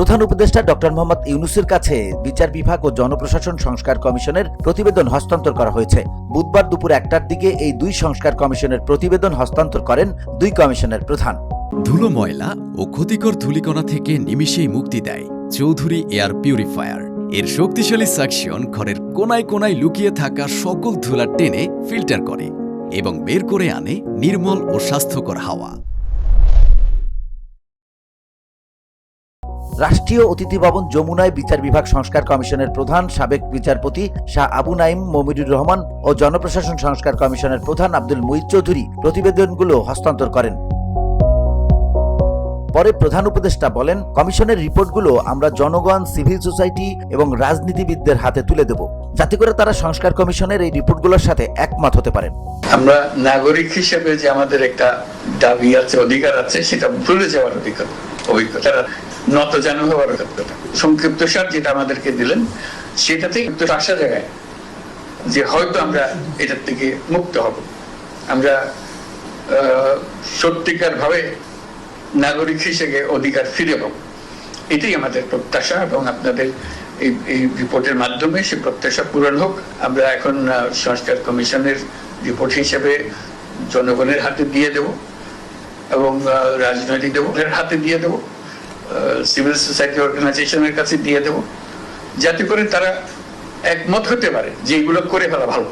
প্রধান উপদেষ্টা ডক্টর মোহাম্মদ ইউনুসের কাছে বিচার বিভাগ ও জনপ্রশাসন সংস্কার কমিশনের প্রতিবেদন হস্তান্তর করা হয়েছে। বুধবার দুপুর একটার দিকে এই দুই সংস্কার কমিশনের প্রতিবেদন হস্তান্তর করেন দুই কমিশনের প্রধান। ধুলো ময়লা ও ক্ষতিকর ধূলিকণা থেকে নিমিষেই মুক্তি দেয় চৌধুরী এয়ার পিউরিফায়ার। এর শক্তিশালী সাকশন ঘরের কোনায় কোনায় লুকিয়ে থাকা সকল ধুলা টেনে ফিল্টার করে এবং বের করে আনে নির্মল ও স্বাস্থ্যকর হাওয়া। রাষ্ট্রীয় অতিথি ভবন যমুনায় বিচার বিভাগ সংস্কার কমিশনের প্রধান সাবেক বিচারপতি শাহ আবু নাইম মমিনুর রহমান ও জনপ্রশাসন সংস্কার কমিশনের প্রধান আব্দুল মুইজ চৌধুরী প্রতিবেদনগুলো হস্তান্তর করেন। পরে প্রধান উপদেষ্টা বলেন, কমিশনের রিপোর্টগুলো আমরা জনগণ, সিভিল সোসাইটি এবং রাজনীতিবিদদের হাতে তুলে দেব। যাতে করে তারা সংস্কার কমিশনের এই রিপোর্টগুলোর সাথে একমত হতে পারেন। আমরা নাগরিক হিসেবে যে আমাদের একটা দাবি আছে, অধিকার আছে, সেটা ভুলে যাওয়ার অধিকার। অভিজ্ঞতা নত জানু হওয়ার অভিজ্ঞতা সংক্ষিপ্ত সার যেটা আমাদেরকে দিলেন, সেটাতে একটু আশা জায়গায় যে হয়তো আমরা এটার থেকে মুক্ত হব। আমরা সত্যিকার ভাবে নাগরিক হিসেবে অধিকার ফিরে পাবো। এটাই আমাদের প্রত্যাশা এবং আপনাদের এই এই রিপোর্টের মাধ্যমে সে প্রত্যাশা পূরণ হোক। আমরা এখন সংস্কার কমিশনের রিপোর্ট হিসেবে জনগণের হাতে দিয়ে দেব। এবং রাজনৈতিক দলের হাতে দিয়ে দেব সিভিল সোসাইটি অর্গানাইজেশনের কাছে দিয়ে দেব যাতে করে তারা একমত হতে পারে যে এগুলো করে ফেলা ভালো।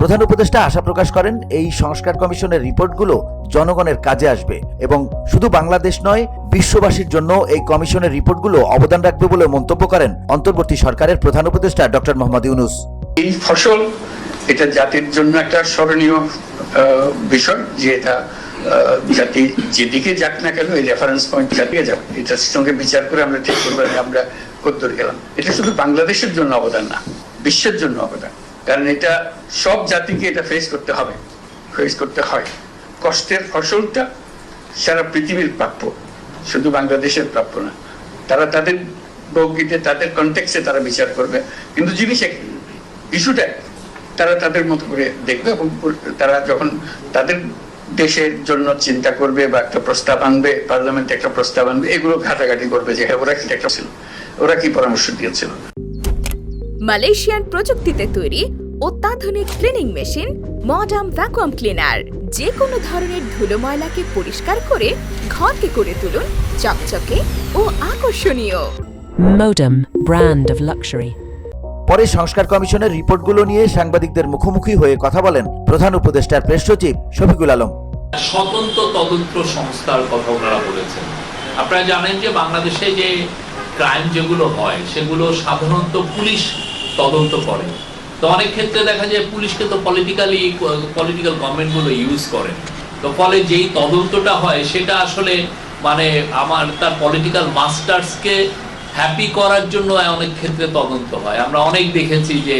প্রধান উপদেষ্টা আশা প্রকাশ করেন এই সংস্কার কমিশনের রিপোর্টগুলো জনগণের কাজে আসবে এবং শুধু বাংলাদেশ নয় বিশ্ববাসীর জন্য এই কমিশনের রিপোর্টগুলো অবদান রাখবে বলে মন্তব্য করেন অন্তর্বর্তী সরকারের প্রধান উপদেষ্টা ডক্টর মোহাম্মদ ইউনুস। এই ফসল এটা জাতির জন্য একটা স্মরণীয় বিষয় যে এটা জাতি যেদিকে যাক না কেন এই রেফারেন্স পয়েন্ট জাতিয়ে যাবে এটার সঙ্গে বিচার করে আমরা ঠিক করব আমরা কদ্দূর গেলাম এটা শুধু বাংলাদেশের জন্য অবদান না, বিশ্বের জন্য অবদান। কারণ এটা সব জাতিকে এটা ফেস করতে হবে ফেস করতে হয়। কষ্টের ফসলটা সারা পৃথিবীর প্রাপ্য, শুধু বাংলাদেশের প্রাপ্য না। তারা তাদের বৌগিতে তাদের কন্টেক্সে তারা বিচার করবে। কিন্তু জিনিস এক ইস্যুটা তারা তাদের মতো করে দেখবে এবং তারা যখন তাদের দেশের জন্য চিন্তা করবে বা একটা প্রস্তাব আনবে পার্লামেন্টে একটা প্রস্তাব আনবে এগুলো ঘাটাঘাটি করবে যে হ্যাঁ ওরা কি একটা ছিল ওরা কি পরামর্শ দিয়েছিল মালয়েশিয়ান প্রযুক্তিতে তৈরি অত্যাধুনিক cleaning machine modern vacuum cleaner যে কোনো ধরনের ধুলো ময়লাকে পরিষ্কার করে ঘরকে করে তুলুন চকচকে ও আকর্ষণীয় Modem, brand of luxury. পরে সংস্কার কমিশনের রিপোর্টগুলো নিয়ে সাংবাদিকদের মুখোমুখি হয়ে কথা বলেন প্রধান উপদেষ্টার প্রেস সচিব শফিকুল আলম। স্বতন্ত্র তদন্ত সংস্থার কথা ওনারা বলেছেন। আপনারা জানেন যে বাংলাদেশে যে ক্রাইম যেগুলো হয়, সেগুলো সাধারণত পুলিশ তদন্ত করে। তো অনেক ক্ষেত্রে দেখা যায় পুলিশকে তো পলিটিক্যালি পলিটিক্যাল গভর্নমেন্টগুলো ইউজ করে। তো ফলে যেই তদন্তটা হয়, সেটা আসলে মানে আমার, তার পলিটিক্যাল মাস্টার্সকে হ্যাপি করার জন্য অনেক ক্ষেত্রে তদন্ত হয়। আমরা অনেক দেখেছি যে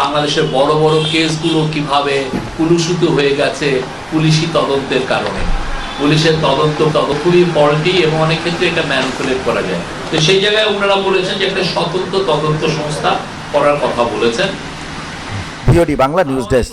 বাংলাদেশের বড় বড় কেসগুলো কীভাবে কুলুসুতু হয়ে গেছে পুলিশি তদন্তের কারণে। পুলিশের তদন্ত তত খুবই এবং অনেক ক্ষেত্রে এটা ম্যানিপুলেট করা যায়। তো সেই জায়গায় ওনারা বলেছেন যে একটা স্বতন্ত্র তদন্ত সংস্থা করার কথা বলেছেন। Bangla news desk.